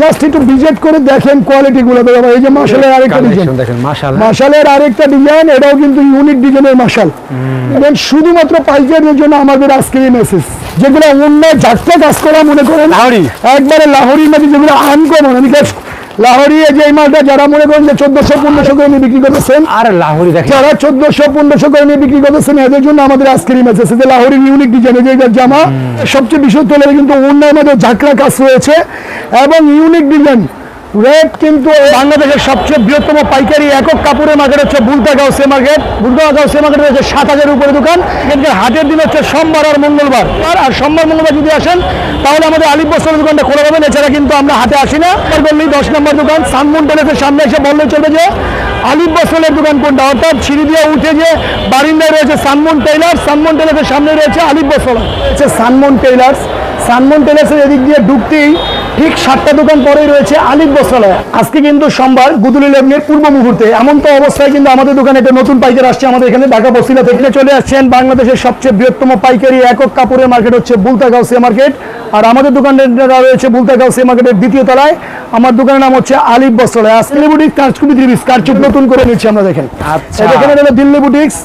Just একটু visit করে দেখেন কোয়ালিটি গুলো। দাদা এই যে মাসালের আরেকটা ডিজাইন দেখেন মাশাআল্লাহ মাসালের আরেকটা ডিজাইন এটাও কিন্তু ইউনিক ডিজাইনের মাসাল এবং শুধুমাত্র পাইকারদের জন্য আমাদের আজকে এই মেসেজ যেগুলো অন্য ঝাটকা কাজ করা মনে করেন লাহোরি? একবারে লাহোরি মানে যেগুলো আনকমন আমি guess- লাহোরি এই যে মালটা যারা মনে করেন যে চোদ্দশো পনেরোশো করে নিয়ে বিক্রি করতেছেন আর লাহোরি যারা চোদ্দশো পনেরোশো করে নিয়ে বিক্রি করতেছেন এদের জন্য আমাদের আজকের ইমেজ আছে যে লাহোরের ইউনিক ডিজাইন যে জামা সবচেয়ে বিশুদ্ধ হলে কিন্তু অন্য আমাদের ঝাঁকড়া কাজ রয়েছে এবং ইউনিক ডিজাইন রেট কিন্তু বাংলাদেশের সবচেয়ে বৃহত্তম পাইকারি একক কাপড়ের মার্কেট হচ্ছে বুলতা গাউসে মার্কেট বুলতা সে মার্কেট রয়েছে সাত হাজারের উপরে দোকান। কিন্তু হাটের দিন হচ্ছে সোমবার আর মঙ্গলবার। আর সোমবার মঙ্গলবার যদি আসেন, তাহলে আমাদের আলিপ বস্ত্রের দোকানটা খোলা পাবেন। এছাড়া কিন্তু আমরা হাতে আসি না। আর দশ নম্বর দোকান, সানমুন টেলেসের সামনে এসে বললেই চলবে যে আলিপ বস্ত্রের দোকান কোনটা? অর্থাৎ সিঁড়ি দিয়ে উঠে যে বারিন্দায় রয়েছে সানমুন টেইলার সানমুন টেলার্সের সামনে রয়েছে আলিপ বস্ত্র। হচ্ছে সানমুন টেইলার্স সানমুন টেলার্সের এদিক দিয়ে ঢুকতেই ঠিক সাতটা দোকান পরেই রয়েছে আলিফ বস্ত্রালয়। আজকে কিন্তু সোমবার গুদুলি লেবনের পূর্ব মুহূর্তে এমন তো অবস্থায় কিন্তু আমাদের দোকানে একটা নতুন পাইকার আসছে আমাদের এখানে ঢাকা বসিলা থেকে। চলে আসছেন বাংলাদেশের সবচেয়ে বৃহত্তম পাইকারি একক কাপড়ের মার্কেট হচ্ছে বুলতা গাউসিয়া মার্কেট। আর আমাদের দোকানটা রয়েছে বুলতা গাউসিয়া মার্কেটের দ্বিতীয় তলায় আমার দোকানের নাম হচ্ছে আলিফ বস্ত্রালয়। আজকে বুটিক কারচুপি ত্রিবিশ কারচুপ নতুন করে নিচ্ছি আমরা দেখেন। আচ্ছা। এটা এখানে হলো দিল্লি বুটিক্স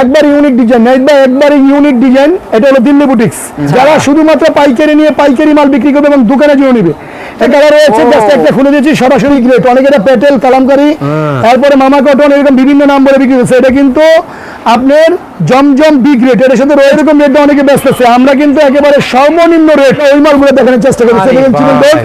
একবার ইউনিক ডিজাইন একবার একবার ইউনিক ডিজাইন এটা হলো দিল্লি বুটিক্স যারা শুধুমাত্র পাইকারি নিয়ে পাইকারি মাল বিক্রি করবে এবং দোকানে জুড়ে নিবে এখানে রয়েছে জাস্ট একটা খুলে দিয়েছি সরাসরি গ্রেট অনেকে এটা পেটেল কালামকারি। তারপরে মামা কটন এরকম বিভিন্ন নাম বলে বিক্রি করছে এটা কিন্তু আপনার জমজম বি গ্রেড এর সাথে রয়ে এরকম রেটটা অনেকে ব্যস্ত আছে। আমরা কিন্তু একেবারে সর্বনিম্ন রেট ওই মালগুলো দেখানোর চেষ্টা করি আরে সেখানে চিকেন ভাই।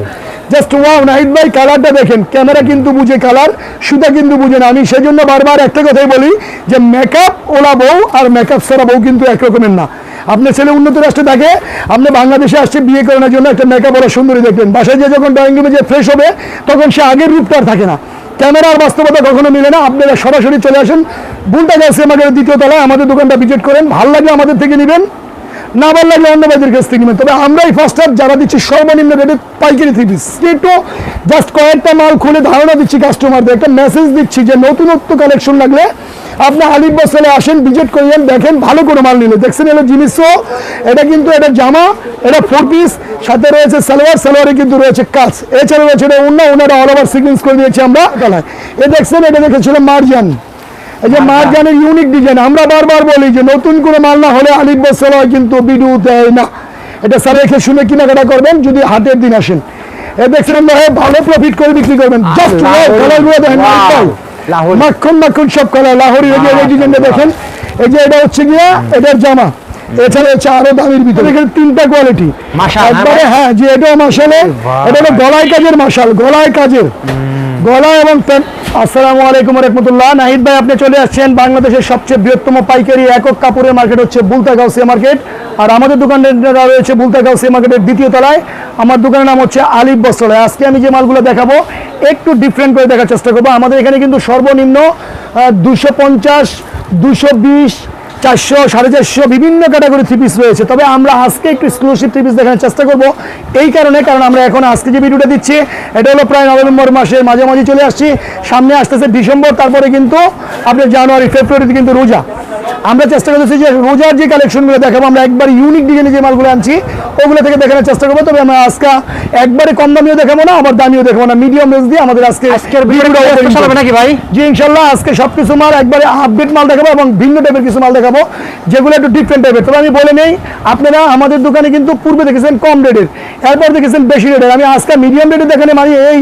জাস্ট ওয়াও নাহিদ ভাই কালারটা দেখেন। ক্যামেরা কিন্তু বুঝে কালার সুতা কিন্তু বুঝে না। আমি সেজন্য বারবার একটা কথাই বলি যে মেকআপ ওলা বউ আর মেকআপ সারা বউ কিন্তু একরকমের না। আপনার ছেলে উন্নত রাষ্ট্রে থাকে আপনি বাংলাদেশে আসছে বিয়ে করানোর জন্য, একটা মেকআপ ওরা সুন্দরী দেখবেন। বাসায় যে যখন ড্রয়িং রুমে যে ফ্রেশ হবে, তখন সে আগের রূপটা আর থাকে না। ক্যামেরার বাস্তবতা কখনো মিলে না। আপনারা সরাসরি চলে আসেন। বুলটা গেছে আমাদের দ্বিতীয় তলায়। আমাদের দোকানটা ভিজিট করেন। ভালো লাগে আমাদের থেকে নেবেন। না ভালো লাগলে অন্য ভাইদের কাছ থেকে তবে আমরাই ফার্স্ট হাফ যারা দিচ্ছি, সর্বনিম্ন রেটে পাইকারি থ্রি পিস একটু জাস্ট কয়েকটা মাল খুলে ধারণা দিচ্ছি কাস্টমারদের একটা মেসেজ দিচ্ছি যে নতুনত্ব কালেকশন লাগলে আপনি আলিফ বসলে আসেন ভিজিট করিয়েন, দেখেন, ভালো করে মাল নিলে। দেখছেন এলো জিনিসও? এটা কিন্তু এটা জামা, এটা ফোর পিস সাথে রয়েছে সালোয়ার, সালোয়ারে কিন্তু রয়েছে কাজ। এছাড়া রয়েছে এটা অন্য ওনারা অল ওভার সিকুয়েন্স করে দিয়েছি আমরা। এ দেখছেন, এটা দেখেছিল মার্জান এই যে মার্জানের ইউনিক ডিজাইন আমরা বারবার বলি যে নতুন করে মাল না হলে আলিফ বসলা কিন্তু ভিডিও দেয় না। এটা স্যার রেখে শুনে কেনাকাটা করবেন যদি হাটের দিন আসেন। এ দেখছেন ভাই ভালো প্রফিট করে বিক্রি করবেন। জাস্ট। কালারগুলো দেখেন. মাখন। মাখন সব কালার লাহোরি এই ডিজাইনটা দেখেন। এই যে এটা হচ্ছে গিয়া এটার জামা। এছাড়া হচ্ছে আরও দামের ভিতরে। এখানে তিনটা কোয়ালিটি মাশাল, হ্যাঁ একবারে হ্যাঁ যে এটাও মাসালে এটা হলো গলায় কাজের মাসাল গলায় কাজের। গলা এবং প্যান্ট আসসালামু আলাইকুম রহমতুল্লাহ। নাহিদ ভাই, আপনি চলে আসছেন বাংলাদেশের সবচেয়ে বৃহত্তম পাইকারি একক কাপড়ের মার্কেট হচ্ছে বুলতা গাউসিয়া মার্কেট। আর আমাদের দোকানের রয়েছে বুলতা গাউসিয়া মার্কেটের দ্বিতীয় তলায়, আমার দোকানের নাম হচ্ছে আলিফ বস্ত্রালয় আজকে আমি যে মালগুলো দেখাবো, একটু ডিফারেন্ট করে দেখার চেষ্টা করব। আমাদের এখানে কিন্তু সর্বনিম্ন দুশো পঞ্চাশ, দুশো বিশ চারশো সাড়ে চারশো বিভিন্ন ক্যাটাগরি থ্রি পিস রয়েছে। তবে আমরা আজকে একটু এক্সক্লুসিভ থ্রি পিস দেখানোর চেষ্টা করব। এই কারণে কারণ আমরা এখন আজকে যে ভিডিওটা দিচ্ছি এটা হলো প্রায় নভেম্বর মাসের মাঝামাঝি চলে আসছি। সামনে আসতেছে ডিসেম্বর তারপরে কিন্তু আপনার জানুয়ারি ফেব্রুয়ারিতে কিন্তু রোজা। আমরা চেষ্টা করতেছি যে রোজার যে কালেকশনগুলো দেখাবো আমরা একবার ইউনিক ডিজাইনে যে মালগুলো আনছি ওগুলো থেকে দেখানোর চেষ্টা করব। তবে আমরা আজকে একবারে কম দামিও দেখাবো না আবার দামিও দেখাবো না। মিডিয়াম রেঞ্জ দিয়ে আমাদের আজকে। নাকি ভাই? জি ইনশাল্লাহ আজকে সবকিছু মাল একবারে আপডেট মাল দেখাবো এবং ভিন্ন টাইপের কিছু মাল দেখাবো। যেগুলো একটু ডিফারেন্ট টাইপের তবে আমি বলে নেই, আপনারা আমাদের দোকানে কিন্তু পূর্বে দেখেছেন কম রেটের, এরপর দেখেছেন বেশি রেটের। আমি আজকে মিডিয়াম রেটের দেখানে মানে এই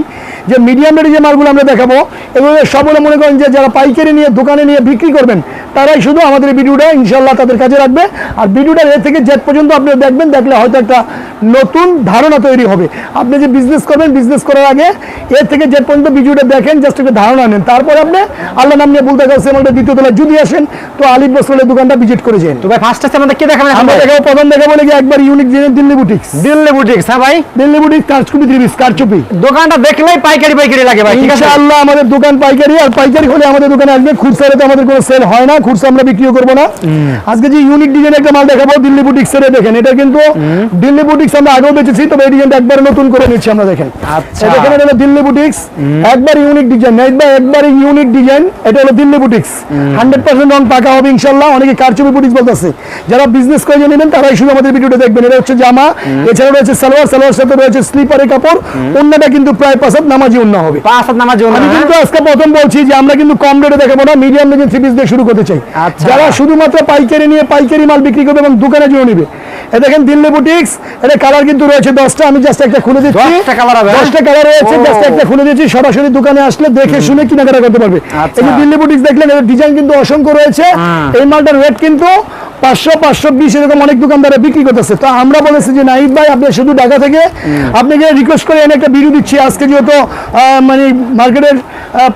যে মিডিয়াম রেটে যে মালগুলো আমরা দেখাবো এগুলো সবগুলো মনে করেন যে যারা পাইকারি নিয়ে দোকানে নিয়ে বিক্রি করবেন তারাই শুধু আমাদের ভিডিওটা ইনশাল্লাহ তাদের কাছে রাখবে আর ভিডিওটা এ থেকে জেট পর্যন্ত আপনি দেখবেন দেখলে হয়তো একটা নতুন ধারণা তৈরি হবে। আপনি যে বিজনেস করবেন বিজনেস করার আগে এর থেকে জেট পর্যন্ত ভিডিওটা দেখেন জাস্ট একটা ধারণা নেন। তারপরে আপনি আল্লাহ নাম নিয়ে বলতে গেছে আমাদের দ্বিতীয় তলায় যদি আসেন তো আলিফ বসলের দোকানটা ভিজিট করে যান। তো ভাই ফার্স্ট আছে আমাদের কি দেখাবেন আমরা? দেখাবো প্রথম দেখাবো নাকি একবার unique Delhi boutiques Delhi boutiques হ্যাঁ ভাই। দিল্লি বুটিক্স কারচুপি থ্রি পিস কারচুপি। দোকানটা দেখলেই পাই পাইকারি পাইকারি লাগে ভাই ঠিক আছে? ইনশাআল্লাহ আমাদের দোকান পাইকারি আর পাইকারি হলে আমাদের দোকানে আসবে। খুচরা তো আমাদের কোনো সেল হয় না খুচরা আমরা বিক্রিও করব না। আজকে যে ইউনিক ডিজাইন একটা মাল দেখাবো দিল্লি বুটিক্স এর দেখেন এটা কিন্তু দিল্লি বুটিক্স আমরা আগেও বেঁচেছি তবে এই ডিজাইনটা একবার নতুন করে নিচ্ছি আমরা দেখেন। আচ্ছা। দেখেন এটা হলো দিল্লি বুটিক্স একবার ইউনিক ডিজাইন একবার একবার ইউনিক ডিজাইন এটা হলো দিল্লি বুটিক্স হান্ড্রেড পার্সেন্ট রং পাকা হবে ইনশাল্লাহ অনেকে কারচুপি বুটিক্স বলতেছে। যারা বিজনেস করে নেবেন তারাই শুধু আমাদের ভিডিওটা দেখবেন। এটা হচ্ছে জামা এছাড়া রয়েছে সালোয়ার সালোয়ার সাথে রয়েছে স্লিপারের কাপড়। অন্যটা কিন্তু প্রায় হাত নামাজি অন্য হবে পাঁচ হাত নামার জন্য আমি হ্যাঁ? কিন্তু আজকে প্রথম বলছি যে আমরা কিন্তু কম রেটে দেখাবো না মিডিয়াম রেঞ্জের থ্রি পিস দিয়ে শুরু করতে চাই আচ্ছা। যারা শুধুমাত্র পাইকারি নিয়ে পাইকারি মাল বিক্রি করবে এবং দোকানে জন্য নিবে এ দেখেন দিল্লি বুটিক্স এটা কালার কিন্তু রয়েছে দশটা আমি জাস্ট একটা খুলে দিচ্ছি দশটা হবে, হ্যাঁ? কালার রয়েছে জাস্ট একটা খুলে দিচ্ছি সরাসরি দোকানে আসলে দেখে শুনে কেনাকাটা করতে পারবে আচ্ছা। এই যে দিল্লি বুটিক্স দেখলেন এর ডিজাইন কিন্তু অসংখ্য রয়েছে হ্যাঁ। এই মালটার রেট কিন্তু পাঁচশো পাঁচশো বিশ এরকম অনেক দোকানদারা বিক্রি করতেছে। তো আমরা বলেছি যে নাইব ভাই, আপনি শুধু ঢাকা থেকে আপনাকে রিকোয়েস্ট করে এনে একটা ভিডিও দিচ্ছি। আজকে যেহেতু মানে মার্কেটের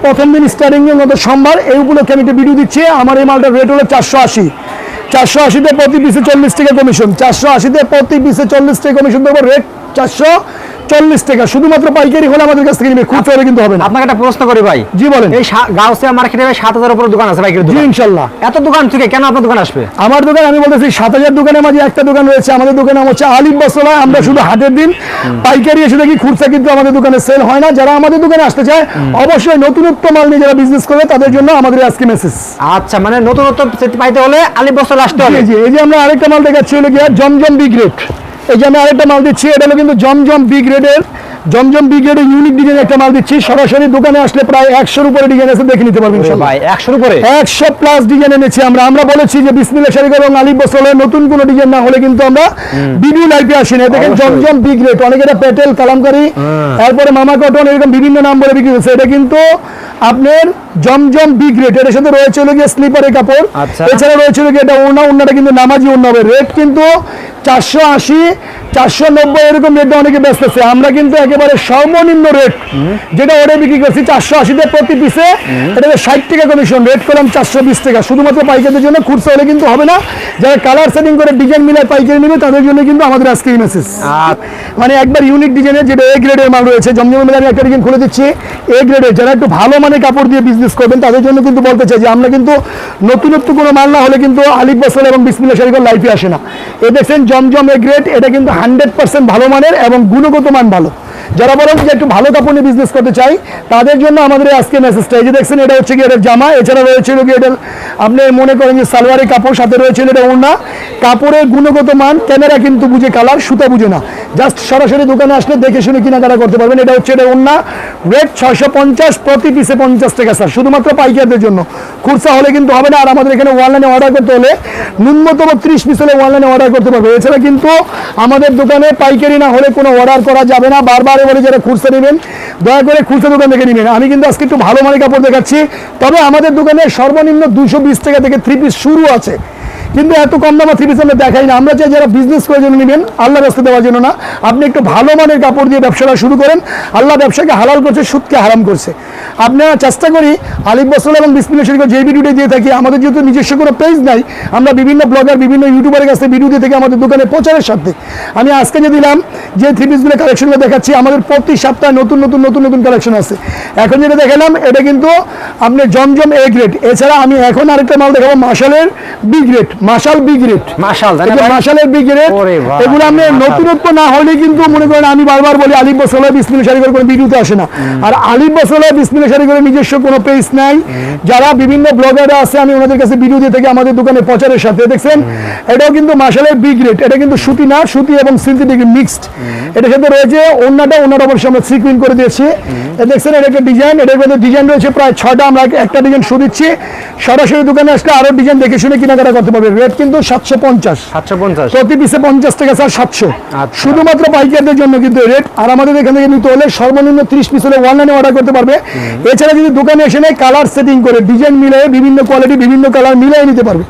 প্রথম দিন স্টার্টিং মতো সোমবার, এই উপলক্ষে আমি একটা ভিডিও দিচ্ছি। আমার এই মালটার রেট হলো চারশো আশি। চারশো আশিতে প্রতি পিসে চল্লিশ টাকা কমিশন চারশো আশিতে প্রতি পিসে চল্লিশ টাকা কমিশন দেবো। রেট চারশো চল্লিশ টাকা শুধুমাত্র পাইকারি হলে আমাদের কাছ থেকে নিবে খুচরা হলে কিন্তু হবে না। আপনাকে একটা প্রশ্ন করি ভাই। জি বলেন। এই গাউসিয়া মার্কেটে সাত হাজার উপরে দোকান আছে পাইকারি জি ইনশাল্লাহ। এত দোকান থেকে কেন আপনার দোকান আসবে? আমার দোকান আমি বলতেছি সাত হাজার দোকানের মাঝে একটা দোকান রয়েছে আমাদের দোকান হচ্ছে বসলা আমরা শুধু হাটের দিন। পাইকারি এসে দেখি খুচরা কিন্তু আমাদের দোকানে সেল হয় না। যারা আমাদের দোকানে আসতে চায় অবশ্যই নতুনত্ব মাল নিয়ে যারা বিজনেস করবে তাদের জন্য আমাদের আজকে মেসেজ আচ্ছা মানে নতুনত্ব পাইতে হলে আলিপ বস্তা আসতে হবে? জি এই যে আমরা আরেকটা মাল দেখাচ্ছি হলো গিয়া জমজম বি গ্রেড এই যে আমি আরেকটা মাল দিচ্ছি এটা হলো কিন্তু জমজম বি গ্রেডের জমজম বি গ্রেডের ইউনিক ডিজাইন একটা মাল দিচ্ছি। সরাসরি দোকানে আসলে প্রায় একশোর উপরে ডিজাইন আছে দেখে নিতে পারবেন। ভাই একশোর উপরে? একশো প্লাস ডিজাইন এনেছি আমরা। আমরা বলেছি যে বিসমিল্লা শাড়ি এবং আলিফ বসলের নতুন কোনো ডিজাইন না হলে কিন্তু আমরা ভিডিও লাইভে আসি না। দেখেন। জমজম বিগ রেট অনেকে এটা পেটেল কালামকারি তারপরে মামা কটন এরকম বিভিন্ন নাম বলে বিক্রি করছে এটা কিন্তু আপনার জমজম বিগ রেট এটার সাথে রয়েছে হলো গিয়ে স্লিপারের কাপড়। আচ্ছা। এছাড়া রয়েছে হলো গিয়ে এটা ওনা ওনাটা কিন্তু নামাজি ওনা হবে রেট কিন্তু চারশো আশি চারশো নব্বই এরকম রেটে অনেকে ব্যস্ত আছে। আমরা কিন্তু একেবারে সর্বনিম্ন রেট যেটা ওরে বিক্রি করছি চারশো আশিতে প্রতি পিসে এটাকে ষাট টাকা কমিশন রেট করলাম চারশো বিশ টাকা। শুধুমাত্র পাইকারিদের জন্য খুচরা হলে কিন্তু হবে না। যারা কালার সেটিং করে ডিজাইন মিলায় পাইকারি নেবে তাদের জন্য কিন্তু আমাদের আজকে মেসেজ মানে একবার ইউনিক ডিজাইনের যেটা এ গ্রেডের মাল রয়েছে জমজমের মেলে আমি একটা ডিজাইন খুলে দিচ্ছি। এ গ্রেডের যারা একটু ভালো মানের কাপড় দিয়ে বিজনেস করবেন, তাদের জন্য কিন্তু বলতে চাই যে আমরা কিন্তু নতুনত্ব কোনো মাল না হলে কিন্তু আলিফ বসল এবং বিসমিল্লা শরীফের লাইফে আসে না। এ দেখছেন জমজম এ গ্রেড এটা কিন্তু হান্ড্রেড পার্সেন্ট ভালো মানের এবং গুণগত মান ভালো। যারা বলেন যে একটু ভালো কাপড় নিয়ে বিজনেস করতে চাই, তাদের জন্য আমাদের আজকে মেসেজটা এই যে দেখছেন, এটা হচ্ছে এটার জামা, এছাড়া রয়েছে হলো কি এটা আপনি মনে করেন যে সালোয়ারের কাপড়, সাথে রয়েছে এটা ওড়না। কাপড়ের গুণগত মান, ক্যামেরা কিন্তু বুঝে কালার সুতা বুঝে না। জাস্ট সরাসরি দোকানে আসলে দেখে শুনে কেনাকাটা করতে পারবেন। এটা হচ্ছে এটা ওড়না। রেট ছয়শো পঞ্চাশ, প্রতি পিসে পঞ্চাশ টাকা স্যার শুধুমাত্র পাইকারদের জন্য। খুচরা হলে কিন্তু হবে না, আর আমাদের এখানে অনলাইনে অর্ডার করতে হলে ন্যূনতম ত্রিশ পিস হলে অনলাইনে অর্ডার করতে পারবে। এছাড়া কিন্তু আমাদের দোকানে পাইকারি না হলে কোনো অর্ডার করা যাবে না। বারবার বলে যারা খুচরা নেবেন, দয়া করে খুচরা দোকান থেকে নেবেন। আমি কিন্তু আজকে একটু ভালো মানের কাপড় দেখাচ্ছি। তবে আমাদের দোকানে সর্বনিম্ন দুশো বিশ টাকা থেকে থ্রি পিস শুরু আছে। কিন্তু এত কম দামে থ্রি পিস আমরা দেখাই না। আমরা চাই যারা বিজনেস করে জন্য নেবেন আল্লাহ রাস্তা দেওয়ার জন্য না। আপনি একটু ভালো মানের কাপড় দিয়ে ব্যবসাটা শুরু করেন। আল্লাহ ব্যবসাকে হালাল করছে, সুদকে হারাম করছে। আপনারা চেষ্টা করি আলিফ বসল এবং বিসমিল্লা শরীফ যে ভিডিওটি দিয়ে থাকি আমাদের যেহেতু নিজস্ব কোনো পেজ নাই আমরা বিভিন্ন ব্লগার বিভিন্ন ইউটিউবারের কাছে ভিডিও দিয়ে থাকি আমাদের দোকানে প্রচারের সাথে। আমি আজকে যে দিলাম যে থ্রি পিসগুলো কালেকশনগুলো দেখাচ্ছি আমাদের প্রতি সপ্তাহে নতুন নতুন নতুন নতুন কালেকশন আছে। এখন যেটা দেখালাম এটা কিন্তু আপনি জমজম এ গ্রেড এছাড়া আমি এখন আরেকটা মাল দেখাবো মাসালের বি গ্রেড মাসাল বি গ্রেড মাসালের বি গ্রেড এগুলো আপনি নতুনত্ব না হলে কিন্তু মনে করেন আমি বারবার বলি আলিফ বসলা বিসমিল্লা শাড়ি করে কোনো ভিডিওতে আসে না। আর আলিফ বসলা বিসমিল্লা শাড়ি করে নিজস্ব কোনো পেজ নাই। যারা বিভিন্ন ব্লগাররা আছে আমি ওনাদের কাছে ভিডিও দিয়ে থাকি আমাদের দোকানে প্রচারের সাথে দেখছেন? এটাও কিন্তু মাসালের বি গ্রেড এটা কিন্তু সুতি না সুতি এবং সিনথেটিক মিক্সড এটার সাথে রয়েছে অন্যটা অন্যটা অবশ্যই আমরা সিকুইন করে দিয়েছি। দেখছেন এটা একটা ডিজাইন এটার মধ্যে ডিজাইন রয়েছে প্রায় ছটা আমরা একটা ডিজাইন শো দিচ্ছি। সরাসরি দোকানে আসলে আরও ডিজাইন দেখে শুনে কেনাকাটা করতে পারবে। রেট কিন্তু সাতশো পঞ্চাশ। সাতশো পঞ্চাশ। প্রতি পিসে পঞ্চাশ টাকা স্যার সাতশো। আচ্ছা। শুধুমাত্র পাইকারদের জন্য কিন্তু রেট আর আমাদের এখান থেকে নিতে হলে সর্বনিম্ন ত্রিশ পিস হলে অনলাইনে অর্ডার করতে পারবে। এছাড়া যদি দোকানে এসে নেয় কালার সেটিং করে ডিজাইন মিলিয়ে বিভিন্ন কোয়ালিটি বিভিন্ন কালার মিলিয়ে নিতে পারবে।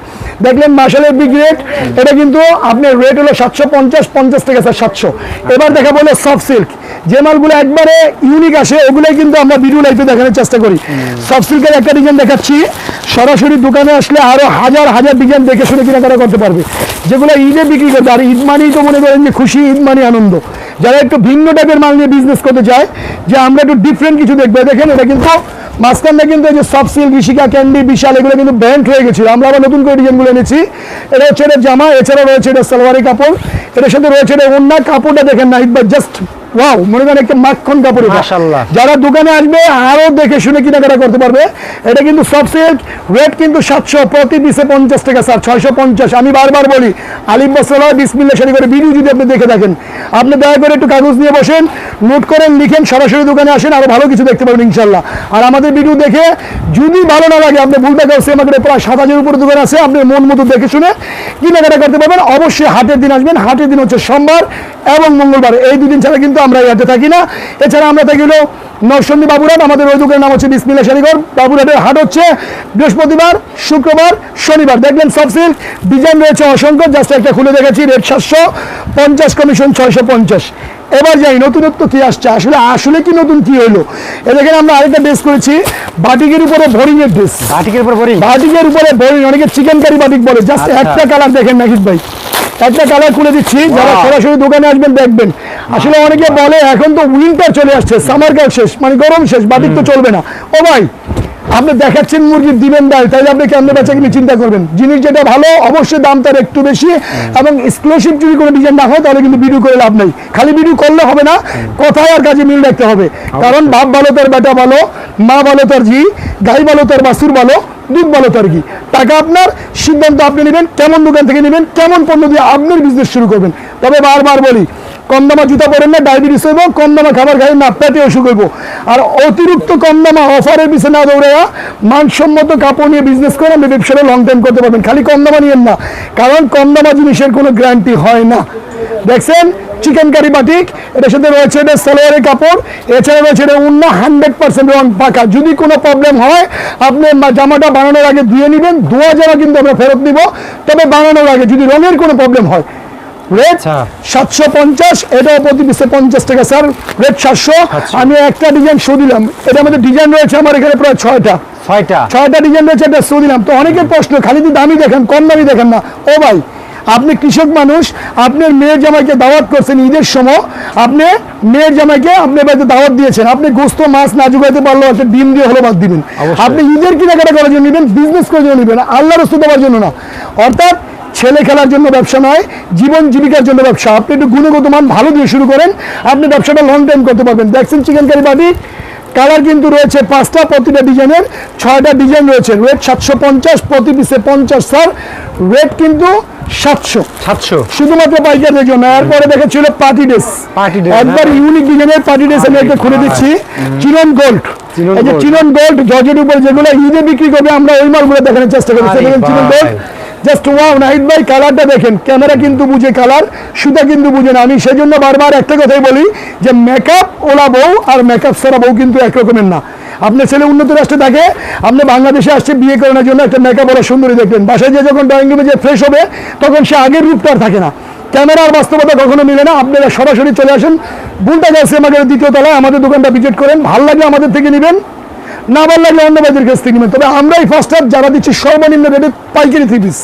দেখলেন মাসালের বিগ রেট এটা কিন্তু আপনার রেট হলো সাতশো পঞ্চাশ পঞ্চাশ টাকা স্যার সাতশো। এবার দেখা বলে সফট সিল্ক যে মালগুলো একবারে ইউনিক আসে ওগুলোই কিন্তু আমরা ভিডিও লাইফে দেখানোর চেষ্টা করি। সফট সিল্কের একটা ডিজাইন দেখাচ্ছি। সরাসরি দোকানে আসলে আরও হাজার হাজার ডিজাইন দেখে শুনে কেনাকাটা করতে পারবে। যেগুলো ঈদে বিক্রি করবে আর ঈদ মানেই তো মনে করেন যে খুশি ঈদ মানে আনন্দ। যারা একটু ভিন্ন টাইপের মাল নিয়ে বিজনেস করতে চায়, যে আমরা একটু ডিফারেন্ট কিছু দেখবে। দেখেন, এটা কিন্তু মাঝখানটা কিন্তু এই যে সফট সিল্ক ঋষিকা ক্যান্ডি বিশাল, এগুলো কিন্তু ব্যান্ড হয়ে গেছিল। আমরা আবার নতুন করে ডিজাইনগুলো এনেছি। এটা হচ্ছে এটা জামা এছাড়া রয়েছে এটা সালোয়ারি কাপড়। এটার সাথে রয়েছে এটা অন্য কাপড়টা দেখেন না একবার জাস্ট ওয়াও মনে করেন একটা মাখন কাপড়। মাশাআল্লাহ। যারা দোকানে আসবে আরও দেখে শুনে কেনাকাটা করতে পারবে। এটা কিন্তু সব সিল্ক রেট কিন্তু সাতশো প্রতি পিসে পঞ্চাশ টাকা স্যার ছয়শো পঞ্চাশ। আমি বারবার বলি আলিম বসলা বিসমিল্লা শাড়ি করে ভিডিও যদি আপনি দেখে থাকেন আপনি দয়া করে একটু কাগজ নিয়ে বসেন নোট করেন লিখেন সরাসরি দোকানে আসেন আরও ভালো কিছু দেখতে পাবেন ইনশাল্লাহ আর আমাদের ভিডিও দেখে যদি ভালো না লাগে আপনি ভুলটা করছে আমাদের প্রায় সাত হাজার উপরে দোকান আছে আপনি মন মতো দেখে শুনে কেনাকাটা করতে পারবেন। অবশ্যই হাটের দিন আসবেন। হাটের দিন হচ্ছে সোমবার এবং মঙ্গলবার। এই দুদিন ছাড়া কিন্তু আমরা ইয়াতে থাকি না। এছাড়া আমরা থাকি হলো নরসন্দী বাবুরাট আমাদের ওই দোকানের নাম হচ্ছে বিসমিল্লা শাড়িঘর বাবুরাটের হাট হচ্ছে বৃহস্পতিবার শুক্রবার শনিবার। দেখলেন সব সিল্ক ডিজাইন রয়েছে অসংখ্য জাস্ট একটা খুলে দেখেছি রেট সাতশো পঞ্চাশ কমিশন ছয়শো পঞ্চাশ। এবার যাই নতুনত্ব কি আসছে? আসলে আসলে কি নতুন কি হলো? এ দেখেন আমরা আরেকটা ড্রেস করেছি বাটিকের উপরে বোরিং এর ড্রেস বাটিকের উপর ভরি বাটিকের উপরে বোরিং অনেকে চিকেন কারি বাটিক বলে। জাস্ট আচ্ছা। একটা কালার দেখেন নাকিব ভাই। একটা কালার খুলে দিচ্ছি। যারা সরাসরি দোকানে আসবেন দেখবেন। আসলে অনেকে বলে এখন তো উইন্টার চলে আসছে সামার কাল শেষ মানে গরম শেষ বাটিক তো চলবে না। ও ভাই আপনি দেখাচ্ছেন মুরগির দিবেন ডাল তাইলে আপনি কেমন বেচা কিনে চিন্তা করবেন? জিনিস যেটা ভালো অবশ্যই দাম তার একটু বেশি এবং এক্সক্লুসিভ যদি কোনো ডিজাইন না হয় তাহলে কিন্তু ভিডিও করে লাভ নেই। খালি ভিডিও করলে হবে না কথায় আর কাজে মিল রাখতে হবে। কারণ বাপ ভালো তার বেটা ভালো মা ভালো তার জি গাই ভালো তার বাসুর ভালো দুধ ভালো তার কি টাকা আপনার, সিদ্ধান্ত আপনি নেবেন, কেমন দোকান থেকে নেবেন, কেমন পণ্য দিয়ে আপনার বিজনেস শুরু করবেন। তবে বারবার বলি কম দামা জুতা পরেন না ডায়াবেটিস হইব কম দামা খাবার খাই না পেটে অসুখ হইব। আর অতিরিক্ত কম দামা অফারের পিছনে না দৌড়াইয়া মানসম্মত কাপড় নিয়ে বিজনেস করে আপনি ব্যবসাটা লং টাইম করতে পারবেন। খালি কম দামা নিয়েন না, কারণ কম দামা জিনিসের কোনো গ্যারান্টি হয় না। দেখছেন? চিকেন কারি বাটিক এটার সাথে রয়েছে এটা সালোয়ারের কাপড় এছাড়া রয়েছে এটা অন্য হান্ড্রেড পার্সেন্ট রং পাকা। যদি কোনো প্রবলেম হয় আপনি জামাটা বানানোর আগে ধুয়ে নেবেন ধোয়া যাওয়া কিন্তু আমরা ফেরত দিব তবে বানানোর আগে যদি রঙের কোনো প্রবলেম হয় রেট আচ্ছা। সাতশো পঞ্চাশ এটাও প্রতি পিসে পঞ্চাশ টাকা স্যার রেট সাতশো। আমি একটা ডিজাইন শো দিলাম। এটা আমাদের ডিজাইন রয়েছে আমার এখানে প্রায় ছয়টা। ছয়টা? ছয়টা ডিজাইন রয়েছে একটা শো দিলাম। তো অনেকের প্রশ্ন খালি দামি দেখেন কম দামি দেখেন না। ও ভাই আপনি কৃষক মানুষ আপনার মেয়ের জামাইকে দাওয়াত করছেন ঈদের সময় আপনি মেয়ের জামাইকে আপনি বাড়িতে দাওয়াত দিয়েছেন আপনি গোস্ত মাছ না জোগাইতে পারলেও একটা ডিম দিয়ে হলো বাদ দিবেন। আপনি ঈদের কেনাকাটা করার জন্য নেবেন বিজনেস করার জন্য নেবেন আল্লাহ রস্ত দেওয়ার জন্য না। অর্থাৎ ছেলে খেলার জন্য ব্যবসা নয় জীবন জীবিকার জন্য ব্যবসা। আপনি একটু গুণগত মান ভালো দিয়ে শুরু করেন আপনি ব্যবসাটা লং টাইম করতে পারবেন। দেখছেন চিকেন কারি বাটি কালার কিন্তু রয়েছে পাঁচটা প্রতিটা ডিজাইনের ছয়টা ডিজাইন রয়েছে। রেট সাতশো পঞ্চাশ প্রতি পিসে পঞ্চাশ স্যার রেট কিন্তু সাতশো। সাতশো। শুধুমাত্র পাইকারদের জন্য। এরপরে দেখেছিল পার্টি ড্রেস। Party dress, একবার হ্যাঁ। ইউনিক ডিজাইনের পার্টি ড্রেস আমি একটা খুলে দিচ্ছি। চিনন গোল্ড এই যে। চিনন গোল্ড জর্জের উপর যেগুলো ঈদে বিক্রি করবে আমরা ওই মালগুলো দেখানোর চেষ্টা chinon gold just wow Nahid ভাই। কালারটা দেখেন। ক্যামেরা কিন্তু বুঝে কালার সুতা কিন্তু বুঝে না। আমি সেজন্য বারবার একটা কথাই বলি যে মেকআপ ওলা বউ আর মেকআপ ছাড়া বউ কিন্তু একরকমের না। আপনার ছেলে উন্নত রাষ্ট্রে থাকে আপনি বাংলাদেশে আসছে বিয়ে করানোর জন্য একটা মেকআপ ওরা সুন্দরী দেখবেন। বাসায় যে যখন ড্রয়িং রুমে যে ফ্রেশ হবে, তখন সে আগের রূপটা আর থাকে না। ক্যামেরার বাস্তবতা কখনো মিলে না। আপনারা সরাসরি চলে আসেন। বুলটা গেছে আমাদের দ্বিতীয় তলায়, আমাদের দোকানটা ভিজিট করেন। ভালো লাগলে আমাদের থেকে নেবেন, না ভালো লাগলে অন্য কাছ থেকে নেবেন। তবে আমরাই ফার্স্ট যারা দিচ্ছি সর্বনিম্ন রেটে পাইকারি থ্রি পিস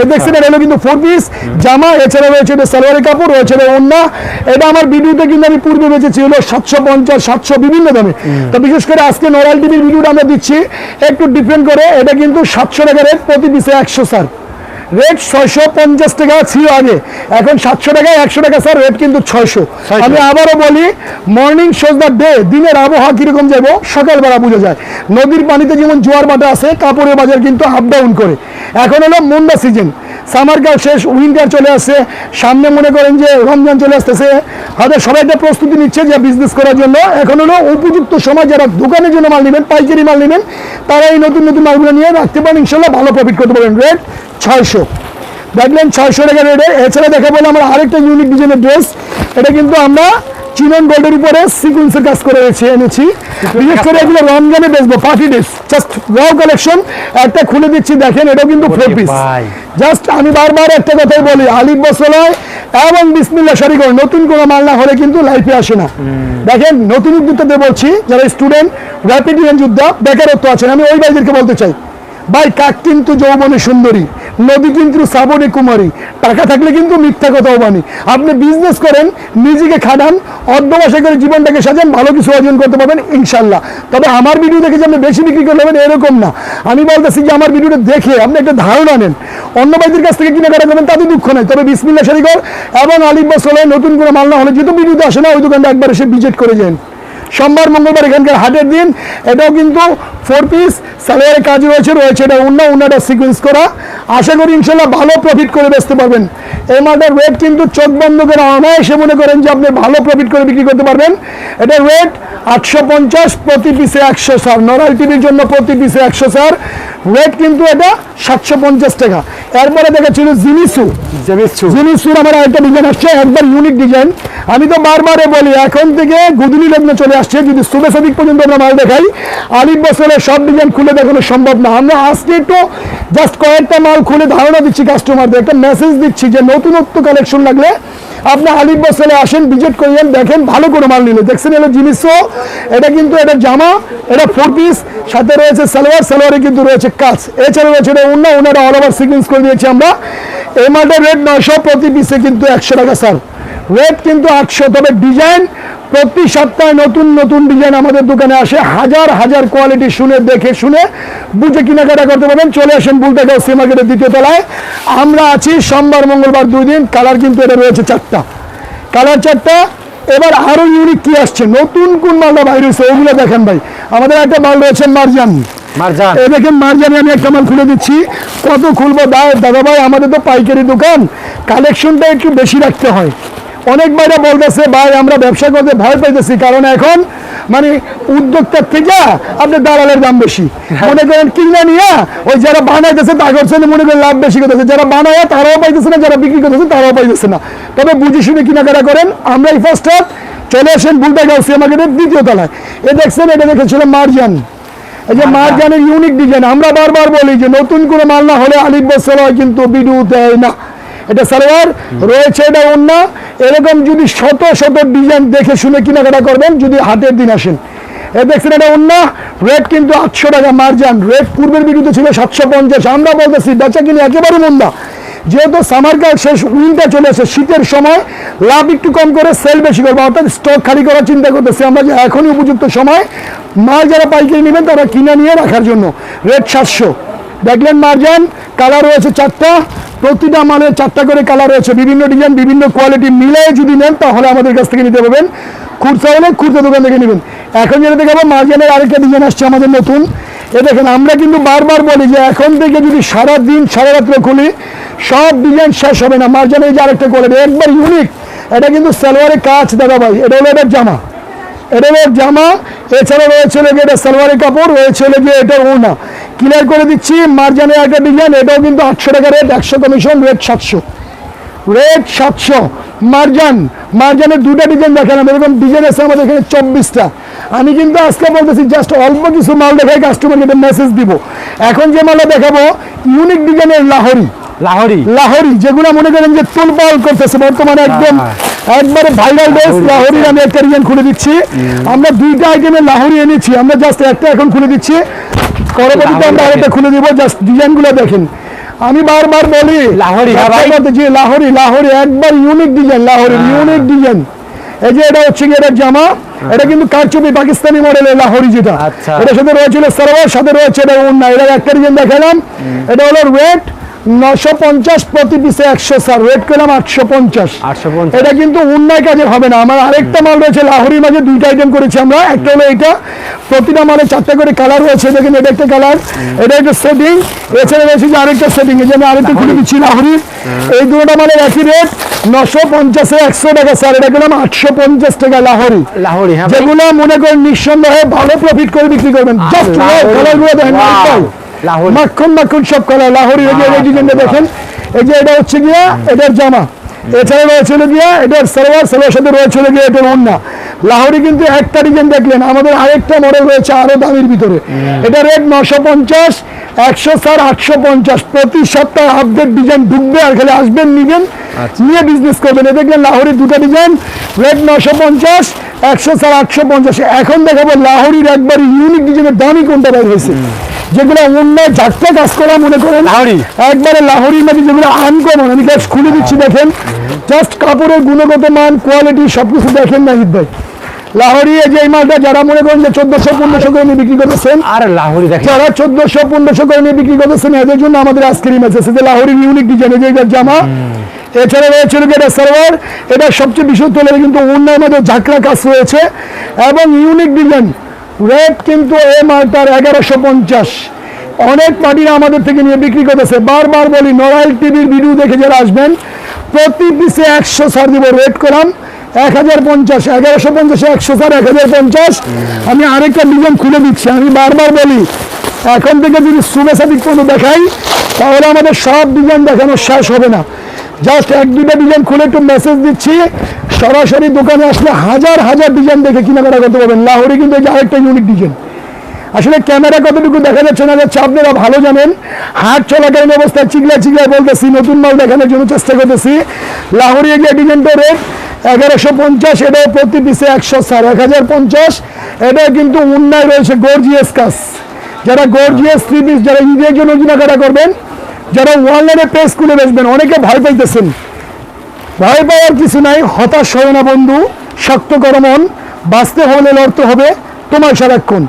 এই দেখছেন এটা হলো কিন্তু ফোর পিস জামা এছাড়া রয়েছে এটা সালোয়ারের কাপড় রয়েছে এটা অন্য এটা আমার ভিডিওতে কিন্তু আমি পূর্বে বেঁচেছি হলো সাতশো পঞ্চাশ সাতশো বিভিন্ন দামে। তো বিশেষ করে আজকে নরাল টিভির ভিডিওটা আমরা দিচ্ছি একটু ডিফারেন্ট করে এটা কিন্তু সাতশো টাকা রেট প্রতি পিসে একশো স্যার রেট ছয়শো পঞ্চাশ টাকা ছিল আগে। এখন সাতশো টাকায় একশো টাকা স্যার রেট কিন্তু ছয়শো। আমি আবারও বলি মর্নিং শোজ দ্য ডে দিনের আবহাওয়া কীরকম যাব? সকালবেলা বুঝে যায়। নদীর পানিতে যেমন জোয়ার বাটা আছে কাপড়ের বাজার কিন্তু আপ ডাউন করে। এখন হলো মুন্ডা সিজন সামার কাল শেষ উইন্টার চলে আসছে। সামনে মনে করেন যে রমজান চলে আসতেছে। হয়তো সবাই একটা প্রস্তুতি নিচ্ছে যে বিজনেস করার জন্য। এখন হলো উপযুক্ত সময় যারা দোকানের জন্য মাল নেবেন, পাইকারি মাল নেবেন তারা এই নতুন নতুন মালগুলো নিয়ে রাখতে পারেন। ইনশাল্লাহ ভালো প্রফিট করতে পারেন রেট ছয়শো। দেখলেন ছয়শো টাকা রেটে এছাড়া দেখা বলে আমার আরেকটা ইউনিক ডিজাইনের ড্রেস এটা কিন্তু আমরা চিনন গোল্ডের উপরে সিকুয়েন্সের কাজ করে এনেছি এনেছি। বিশেষ করে এগুলো রমজানে বেচবো পার্টি ড্রেস জাস্ট রাও কালেকশন একটা খুলে দিচ্ছি দেখেন এটাও কিন্তু ফোর পিস জাস্ট আমি বারবার একটা কথাই বলি আলিফ বসলায় এবং বিসমিল্লা শাড়ি করে নতুন কোনো মাল না হলে কিন্তু লাইফে আসে না। দেখেন নতুন উদ্যোক্তাদের বলছি যারা স্টুডেন্ট র্যাপিড যোদ্ধা বেকারত্ব আছেন। আমি ওই ভাইদেরকে বলতে চাই ভাই কাক কিন্তু যৌবনে সুন্দরী। নদী কিন্তু শ্রাবণী কুমারী। টাকা থাকলে কিন্তু মিথ্যা কথাও বানি আপনি বিজনেস করেন, নিজেকে খাটান অর্ধবাসে করে জীবনটাকে সাজান, ভালো কিছু অর্জন করতে পারবেন, ইনশাল্লাহ। তবে আমার ভিডিও দেখে যে আপনি বেশি বিক্রি করে নেবেন এরকম না। আমি বলতেছি যে আমার ভিডিওটা দেখে আপনি একটা ধারণা নেন। অন্য ভাইদের কাছ থেকে কিনে কেনাকাটা করবেন, তাতে দুঃখ নাই। তবে বিসমিল্লা শরীকর এবং আলিফ বসলে নতুন করে মাল না হলে যেহেতু ভিডিওতে আসে না, ওই দোকানটা একবার এসে ভিজিট করে যান। সোমবার, মঙ্গলবার এখানকার হাটের দিন। এটাও কিন্তু ফোর পিস স্যালোয়ারের কাজ রয়েছে রয়েছে এটা অন্য অন্যটা সিকোয়েন্স করা। আশা করি ইনশাল্লাহ ভালো প্রফিট করে বেচতে পারবেন। এই মালটার রেট কিন্তু চোখ বন্ধ করে অনায়াসে মনে করেন যে আপনি ভালো প্রফিট করে বিক্রি করতে পারবেন। এটা রেট আটশো পঞ্চাশ, প্রতি পিসে একশো সার নরাল টিভির জন্য প্রতি পিসে একশো সার রেট কিন্তু এটা সাতশো পঞ্চাশ টাকা। এরপরে দেখাচ্ছিল জিনিসু জিনিসুর আমার আরেকটা ডিজাইন আসছে একবার ইউনিক ডিজাইন আমি তো বারবারে বলি এখন থেকে গুদুলি লগ্ন চলে আসছে যদি সুবে সাদিক পর্যন্ত আমরা মাল দেখাই আলিফ বছরের সব ডিজাইন খুলে দেখানো সম্ভব না। আমরা আজকে একটু জাস্ট কয়েকটা মাল খুলে ধারণা দিচ্ছি কাস্টমারদের একটা মেসেজ দিচ্ছি যে নতুনত্ব কালেকশন লাগলে আপনি হালিম বসলে আসেন ভিজিট করিয়েন, দেখেন, ভালো করে মাল নিলে। দেখছেন এলো জিনিসও এটা কিন্তু এটা জামা, এটা ফোর পিস সাথে রয়েছে সালোয়ার, সালোয়ারে কিন্তু রয়েছে কাজ। এছাড়া রয়েছে এটা অন্য ওনারা অল ওভার সিকুয়েন্স করে দিয়েছি আমরা। এই রেট নয়শো, প্রতি পিসে কিন্তু একশো টাকা স্যার রেট কিন্তু আটশো তবে ডিজাইন প্রতি সপ্তাহে নতুন নতুন ডিজাইন আমাদের দোকানে আসে। হাজার হাজার কোয়ালিটি শুনে দেখে শুনে বুঝে কেনাকাটা করতে পারবেন। চলে আসেন বুলটাগাঁও সি মার্কেটের দ্বিতীয় তলায়। আমরা আছি সোমবার মঙ্গলবার দুই দিন। কালার কিন্তু এটা রয়েছে চারটা। কালার চারটা। এবার আরও ইউনিক কি আসছে? নতুন কোন মালটা বাইরে হয়েছে? ওগুলো দেখেন ভাই। আমাদের একটা মাল রয়েছে মারজান। দেখেন মার্জানে আমি একটা মাল খুলে দিচ্ছি। কত খুলবো? দাদা ভাই আমাদের তো পাইকারি দোকান। কালেকশনটা একটু বেশি রাখতে হয়। অনেক বাইরে বলতেছে ভাই আমরা ব্যবসা করতে ভয় পাইতেছি কারণ এখন মানে উদ্যোক্তার থেকে আপনার দালালের দাম বেশি। মনে করেন কিনে নিয়ে ওই যারা বানাইতেছে তা করছে মনে করেন লাভ বেশি করতেছে। যারা বানায় তারাও পাইতেছে না যারা বিক্রি করতেছে তারাও পাইতেছে না। তবে বুঝে শুনে কেনাকাটা করেন আমরাই ফার্স্ট চলে আসেন বুলটা গাউসি মার্কেটের দ্বিতীয় তলায়। এ দেখছেন এটা দেখেছিলাম মার্জান। এই যে মার্জানের ইউনিক ডিজাইন আমরা বারবার বলি যে নতুন করে মাল না হলে আলিফ বসল কিন্তু বিডু দেয় না। এটা সালোয়ার রয়েছে এটা অন্য এরকম যদি শত শত ডিজাইন দেখে শুনে কেনাকাটা করবেন, যদি হাটের দিন আসেন। এ দেখছেন এটা অন্য, রেট কিন্তু আটশো টাকা মার্জান রেট পূর্বের বিরুদ্ধে ছিল সাতশো পঞ্চাশ। আমরা বলতেছি, বেচা কিনে একেবারে মন্দা। যেহেতু সামার কাল শেষ, উইন্টার চলে আসে শীতের সময় লাভ একটু কম করে সেল বেশি করব, অর্থাৎ স্টক খালি করার চিন্তা করতেছি আমরা যে এখনই উপযুক্ত সময়, মাল যারা পাইকারি নেবেন তারা কিনে নিয়ে রাখার জন্য। রেট সাতশো। দেখলেন মার্জান কালার রয়েছে চারটা, প্রতিটা মালের চারটা করে কালার রয়েছে, বিভিন্ন ডিজাইন বিভিন্ন কোয়ালিটি মিলে যদি নেন, তাহলে আমাদের কাছ থেকে নিতে পারবেন। খুচরা হলে খুচরা দোকান থেকে নেবেন। এখন যেটা দেখাবো, মার্জানের আরেকটা ডিজাইন আসছে আমাদের নতুন। এ দেখেন, আমরা কিন্তু বারবার বলি যে এখন থেকে যদি সারা দিন সারা রাত্রে খুলি, সব ডিজাইন শেষ হবে না। মার্জানের যে আরেকটা কোয়ালিটি একবার ইউনিক এটা কিন্তু সালোয়ারের কাজ, দাদা ভাই। এটা হলো এটার জামা। এটা হলো জামা। এছাড়া রয়েছে হলো এটা সালোয়ারের কাপড়, রয়েছে হলো এটা ওনা ক্লিয়ার করে দিচ্ছি মার্জানের একটা ডিজাইন এটাও কিন্তু আটশো টাকা রেট একশো কমিশন রেট সাতশো। রেট সাতশো। মার্জান মার্জানের দুটা ডিজাইন দেখালাম এরকম ডিজাইন আছে আমাদের এখানে চব্বিশটা। আমি কিন্তু আজকে বলতেছি জাস্ট অল্প কিছু মাল দেখাই কাস্টমারকে মেসেজ দিব। এখন যে মালটা দেখাবো ইউনিক ডিজাইনের লাহরি। লাহরি। লাহরি যেগুলো মনে করেন যে তোলপাল করতেছে বর্তমানে একদম একবারে ভাইরাল ড্রেস লাহোরির আমি একটা ডিজাইন খুলে দিচ্ছি। আমরা দুইটা আইটেমের লাহোরি এনেছি। আমরা জাস্ট একটা এখন খুলে দিচ্ছি। পরবর্তীতে আমরা আরেকটা খুলে দিব। জাস্ট ডিজাইনগুলো দেখেন। আমি বারবার বলি লাহোরি, হ্যাঁ? যে লাহোরি লাহোরি একবার unique design Lahori unique design এই যে এটা হচ্ছে এটা জামা। এটা কিন্তু কারচুপি পাকিস্তানি মডেলের লাহোরি যেটা। আচ্ছা। এটা সাথে রয়েছিল সালোয়ার সাথে রয়েছে এটা এটা একটা ডিজাইন দেখালাম। এটা হলো রেট নশো পঞ্চাশ প্রতি পিসে একশো স্যার রেট করলাম আটশো পঞ্চাশ। 850 এটা কিন্তু অন্যায় কাজে হবে না। আমার আরেকটা মাল রয়েছে লাহোরির মাঝে দুইটা আইটেম করেছি আমরা। একটা হলো এটা। প্রতিটা মালে চারটা করে কালার রয়েছে। দেখেন এটা একটা কালার এটা একটা সেটিং এছাড়া রয়েছে যে আরেকটা সেটিং এই যে আমি আরেকটা খুলে দিচ্ছি লাহোরির এই দুটো মালের একই রেট নশো পঞ্চাশে একশো টাকা স্যার এটা করলাম আটশো পঞ্চাশ টাকা লাহোরি। লাহোরি হ্যাঁ। যেগুলো মনে করেন নিঃসন্দেহে ভালো প্রফিট করে বিক্রি করবেন। জাস্ট কালারগুলো দেখেন। লাহোরি। মাখন মাখন সব কালার লাহোরি ডিজাইনটা দেখেন। এই যে এটা হচ্ছে গিয়া এটার জামা। এছাড়া রয়েছে গিয়া এটার সালোয়ার সালোয়ার সাথে রয়েছে গিয়া এটার ওন্না লাহোরি কিন্তু একটা ডিজাইন দেখলেন আমাদের আরেকটা মডেল রয়েছে আরও দামের ভিতরে। এটা রেট নশো পঞ্চাশ একশো স্যার আটশো পঞ্চাশ। প্রতি সপ্তাহে আপডেট ডিজাইন ঢুকবে আর খালি আসবেন নিবেন নিয়ে বিজনেস করবেন। এ দেখলেন লাহোরির দুটো ডিজাইন রেট নশো পঞ্চাশ একশো স্যার আটশো পঞ্চাশ। এখন দেখাবো লাহোরির একবার ইউনিক ডিজাইনের দামই কোনটা বের হয়েছে। যেগুলো অন্য ঝাটকা কাজ করা মনে করেন লাহোরি? একবারে লাহোরির মধ্যে যেগুলো আনকমন আমি জাস্ট খুলে দিচ্ছি দেখেন। জাস্ট কাপড়ের গুণগত মান কোয়ালিটি সবকিছু দেখেন নাহিদ ভাই। লাহোরি যে মালটা যারা মনে করেন যে চোদ্দশো পনেরোশো করে নিয়ে বিক্রি করতেছেন আর লাহোরি দেখেন। যারা চোদ্দশো পনেরোশো করে নিয়ে বিক্রি করতেছেন এদের জন্য আমাদের আজকের ম্যাচ আছে যে লাহোরের ইউনিক ডিজাইন এই যে জামা। এছাড়া রয়েছে এটা সার্ভার এটা সবচেয়ে বিশুদ্ধ হলে কিন্তু অন্যায় মধ্যে ঝাঁকড়া কাজ রয়েছে। এবং ইউনিক ডিজাইন রেট কিন্তু এই মালটার এগারোশো পঞ্চাশ। অনেক পার্টিরা আমাদের থেকে নিয়ে বিক্রি করতেছে। বারবার বলি নরাইল টিভির ভিডিও দেখে যারা আসবেন, প্রতি পিসে একশো সার দিব রেট করাম এক হাজার পঞ্চাশ, এগারোশো পঞ্চাশে একশো সার এক হাজার পঞ্চাশ। আমি আরেকটা ডিজাইন খুলে দিচ্ছি। আমি বারবার বলি, এখন থেকে যদি সুবেসাদিক পর্যন্ত দেখাই, তাহলে আমাদের সব ডিজাইন দেখানো শেষ হবে না। জাস্ট এক দুটা ডিজাইন খুলে একটু মেসেজ দিচ্ছি। সরাসরি দোকানে আসলে হাজার হাজার ডিজাইন দেখে কেনাকাটা করতে পারবেন। লাহোরে কিন্তু এই যে আরেকটা ইউনিক ডিজাইন আসলে ক্যামেরা কতটুকু দেখা যাচ্ছে না যাচ্ছে আপনারা ভালো জানেন। হাট চলাকালীন অবস্থায় চিগলা চিগলা বলতেছি, নতুন মাল দেখানোর জন্য চেষ্টা করতেছি। লাহোরি যে ডিজাইনটা রেট এগারোশো পঞ্চাশ, এটাও প্রতি পিসে একশো স্যার এক হাজার পঞ্চাশ। এটা কিন্তু উন্নয় রয়েছে গর্জিয়াস কাজ। যারা গর্জিয়াস থ্রি পিস যারা ঈদের জন্য কেনাকাটা করবেন, যারা অনলাইনে পেজ খুলে বেচবেন, অনেকে ভয় পাইতেছেন। ভয় পাওয়ার কিছু নাই, হতাশ হয় না বন্ধু, শক্ত করো মন, বাঁচতে হলে লড়তে হবে, তোমার সারাক্ষণ।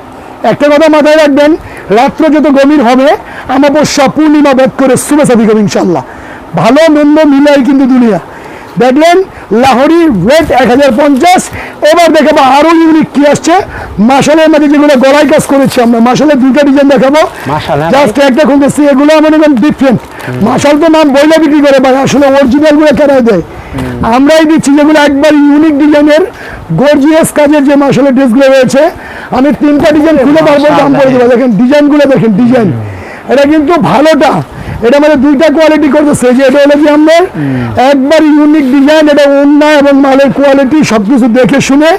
একটা কথা মাথায় রাখবেন, রাত্র যত গভীর হবে, আমাবস্যা পূর্ণিমা ভেদ করে শুভেচ্ছা দিকে ইনশাল্লাহ ভালো মন্দ মিলাই কিন্তু দুনিয়া। দেখলেন লাহোরি রেট এক হাজার পঞ্চাশ। এবার দেখাবো আরও ইউনিক কি আসছে। মাসালের মধ্যে যেগুলো গলায় কাজ করেছি আমরা। মাসালের দুইটা ডিজাইন দেখাবো। জাস্ট একটা খুলতেছি এগুলো মনে করেন ডিফারেন্ট মাসাল তো নাম বইলে বিক্রি করে ভাই আসলে অরিজিনালগুলো কেনাই দেয়? আমরাই দিচ্ছি যেগুলো একবার ইউনিক ডিজাইনের গর্জিয়াস কাজের যে মাসালের ড্রেসগুলো রয়েছে। আমি তিনটা ডিজাইন খুলে তারপর দাম করে দেবো। দেখেন ডিজাইনগুলো দেখেন ডিজাইন এটা কিন্তু ভালোটা। এটা মানে দুইটা কোয়ালিটি করতেছে যে এটা হলো কি আমাদের একবার ইউনিক ডিজাইন এটা অন্য এবং মালের কোয়ালিটি সবকিছু দেখে শুনে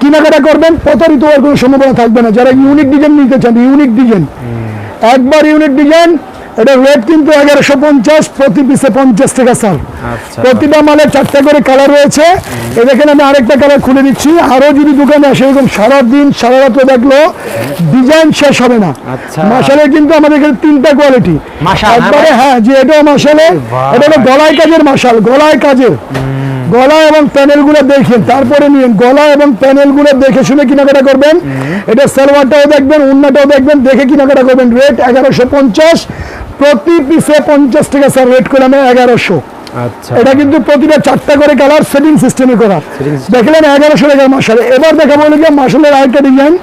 কেনাকাটা করবেন প্রতারিত হওয়ার কোনো সম্ভাবনা থাকবে না। যারা ইউনিক ডিজাইন নিতে চান ইউনিক ডিজাইন একবার ইউনিক ডিজাইন এটা রেট কিন্তু এগারোশো পঞ্চাশ প্রতি পিসে পঞ্চাশ টাকা স্যার আচ্ছা। প্রতিটা মালের চারটা করে কালার রয়েছে। এ দেখেন আমি আরেকটা কালার খুলে দিচ্ছি। আরও যদি দোকানে আসে এরকম সারাদিন সারা রাত্র দেখল ডিজাইন শেষ হবে না। আচ্ছা। কিন্তু আমাদের এখানে তিনটা কোয়ালিটি হ্যাঁ একবারে হ্যাঁ যে এটাও মাসালে। এটা হলো গলায় কাজের মাসাল গলায় কাজের। গলা এবং প্যানেলগুলো দেখেন তারপরে নিন গলা এবং প্যানেলগুলো দেখে শুনে কেনাকাটা করবেন। এটা সালোয়ারটাও দেখবেন উন্নাটাও দেখবেন দেখে কেনাকাটা করবেন। রেট এগারোশো পঞ্চাশ প্রতি পিসে পঞ্চাশ টাকা স্যার রেট করলাম এগারোশো। আচ্ছা। এটা কিন্তু প্রতিটা চারটা করে কালার সেটিং সিস্টেমে করা। দেখলেন এগারোশো টাকা মাসাল এবার দেখাবো গিয়ে মাসালের আরেকটা ডিজাইন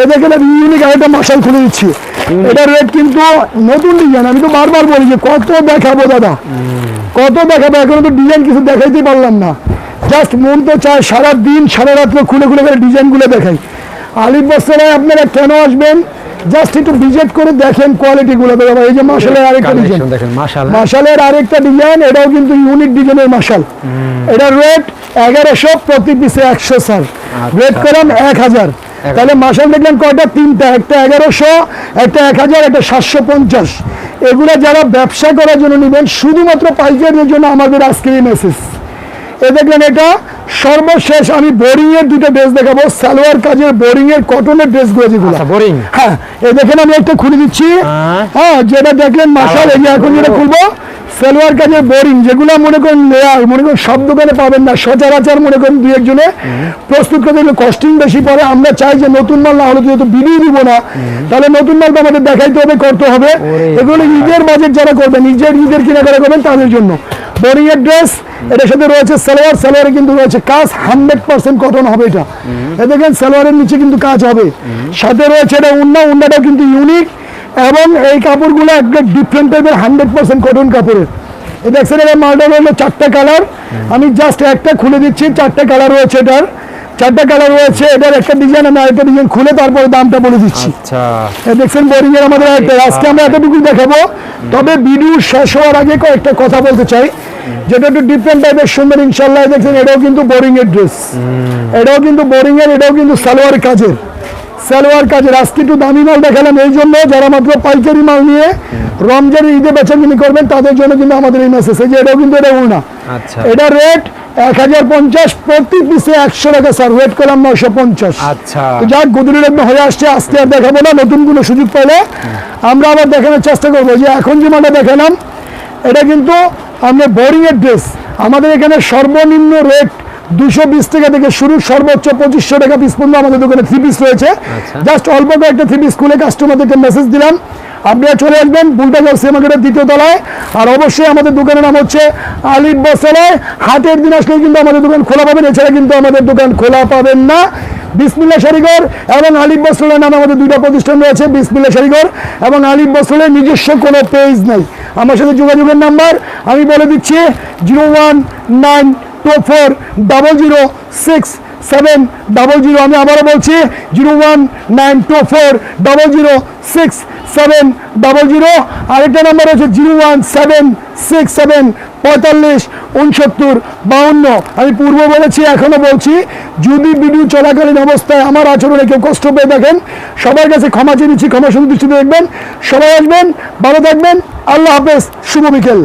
এ দেখেন আমি ইউনিক আরেকটা মাসাল খুলে দিচ্ছি। এটার রেট কিন্তু নতুন ডিজাইন আমি তো বারবার বলি যে কত দেখাবো দাদা? কত দেখাবো? এখনও তো ডিজাইন কিছু দেখাইতে পারলাম না। জাস্ট মন তো চায় সারা দিন সারা রাত্র খুলে খুলে করে ডিজাইনগুলো দেখাই। আলিফ বস্তায় আপনারা কেন আসবেন? জাস্ট একটু ভিজিট করে দেখেন কোয়ালিটিগুলো এই যে মাসালের আরেকটা ডিজাইন দেখেন মাসালের আরেকটা ডিজাইন এটাও কিন্তু ইউনিক ডিজাইনের মাসাল এটার রেট এগারোশো প্রতি পিসে একশো স্যার রেট করলাম এক হাজার। তাহলে মাসাল দেখলেন কয়টা? তিনটা একটা এগারোশো একটা এক হাজার একটা সাতশো পঞ্চাশ। এগুলো যারা ব্যবসা করার জন্য নেবেন শুধুমাত্র পাইকারির জন্য আমাদের আজকের এই মেসেজ এ দেখলেন এটা সর্বশেষ আমি বোরিং এর দুটো ড্রেস দেখাবো সালোয়ার কাজের বোরিং এর কটনের ড্রেসগুলো যেগুলো বোরিং boring। হ্যাঁ এই দেখেন আমি একটা খুলে দিচ্ছি হ্যাঁ। হ্যাঁ যেটা দেখলেন মাসাল এই এখন যেটা খুলবো সালোয়ার কাজের বোরিং যেগুলো মনে করেন লেয়ার মনে করেন সব দোকানে পাবেন না সচরাচর মনে করেন দুই একজনে প্রস্তুত করতে গেলে কস্টিং বেশি পড়ে। আমরা চাই যে নতুন মাল না হলে যেহেতু ভিডিও দিব না তাহলে নতুন মাল তো আমাদের দেখাইতে হবে করতে হবে। এগুলো ঈদের বাজেট যারা করবেন নিজের ঈদের কেনাকাটা করবেন তাদের জন্য। বোরিং এর ড্রেস এটার সাথে রয়েছে সালোয়ার সালোয়ারে কিন্তু রয়েছে কাজ হান্ড্রেড পার্সেন্ট কটন হবে এটা। দেখেন সালোয়ারের নিচে কিন্তু কাজ হবে। সাথে রয়েছে এটা উন্না উন্নাটাও কিন্তু ইউনিক এবং এই কাপড়গুলো একটা ডিফারেন্ট টাইপের হান্ড্রেড পার্সেন্ট কটন কাপড়ের। এই দেখছেন এটা মালটা হলো চারটা কালার আমি জাস্ট একটা খুলে দিচ্ছি চারটা কালার রয়েছে এটার। চারটা কালার রয়েছে এটার একটা ডিজাইন আমি আরেকটা ডিজাইন খুলে তারপরে দামটা বলে দিচ্ছি। আচ্ছা। দেখছেন বোরিং এর আমাদের একটা আজকে আমরা এতটুকু দেখাবো। তবে ভিডিও শেষ হওয়ার আগে কয়েকটা কথা বলতে চাই। যেটা একটু ডিফারেন্ট টাইপের সুন্দর ইনশাল্লাহ দেখছেন এটাও কিন্তু বোরিং এর ড্রেস এটাও কিন্তু বোরিং এর এটাও কিন্তু সালোয়ার কাজের। সালোয়ার কাজের আজকে একটু দামি মাল দেখালাম এই জন্য যারা মাত্র পাইকারি মাল নিয়ে রমজানের ঈদে বেচাকিনি করবেন তাদের জন্য কিন্তু আমাদের এই মেসেজ এই যে এটাও কিন্তু এটা না আচ্ছা। এটা রেট এক হাজার পঞ্চাশ প্রতি পিসে একশো টাকা স্যার ওয়েট করলাম নয়শো পঞ্চাশ। আচ্ছা। যাক গুদুরের একদম হয়ে আসছে আজকে আর দেখাবো না নতুন কোনো সুযোগ পেলে আমরা আবার দেখানোর চেষ্টা করব। যে এখন যে মালটা দেখালাম এটা কিন্তু আমরা বোরিং এর ড্রেস আমাদের এখানে সর্বনিম্ন রেট দুশো বিশ টাকা থেকে শুরু সর্বোচ্চ পঁচিশশো টাকা পিস পর্যন্ত আমাদের দোকানে থ্রি পিস রয়েছে। আচ্ছা। জাস্ট অল্প কয়েকটা থ্রি পিস খুলে কাস্টমারদেরকে মেসেজ দিলাম। আপনারা চলে আসবেন বুলটাগাল সিনেমাগেটের দ্বিতীয় তলায়। আর অবশ্যই আমাদের দোকানের নাম হচ্ছে আলিফ বসলায় হাটের দিন আসলেই কিন্তু আমাদের দোকান খোলা পাবেন এছাড়া কিন্তু আমাদের দোকান খোলা পাবেন না। বিসমিল্লা শাড়িঘর এবং আলিফ বসলের নামে আমাদের দুইটা প্রতিষ্ঠান রয়েছে বিসমিল্লা শাড়িঘর এবং আলিফ বসলের নিজস্ব কোনো পেজ নেই। আমার সাথে যোগাযোগের নাম্বার আমি বলে দিচ্ছি zero one nine two four double zero six seven double zero আমি আবারও বলছি, zero one nine two four double zero six seven double zero. আরেকটা নাম্বার হচ্ছে zero one seven six seven পঁয়তাল্লিশ উনসত্তর বাউন্ন। আমি পূর্ব বলেছি এখনও বলছি, যদি ভিডিও চলাকালীন অবস্থায় আমার আচরণে কেউ কষ্ট পেয়ে দেখেন সবার কাছে ক্ষমা চেয়ে নিচ্ছি, ক্ষমা সুদৃষ্টিতে দেখবেন। সবাই আসবেন, ভালো থাকবেন, আল্লাহ হাফেজ, শুভ বিকেল।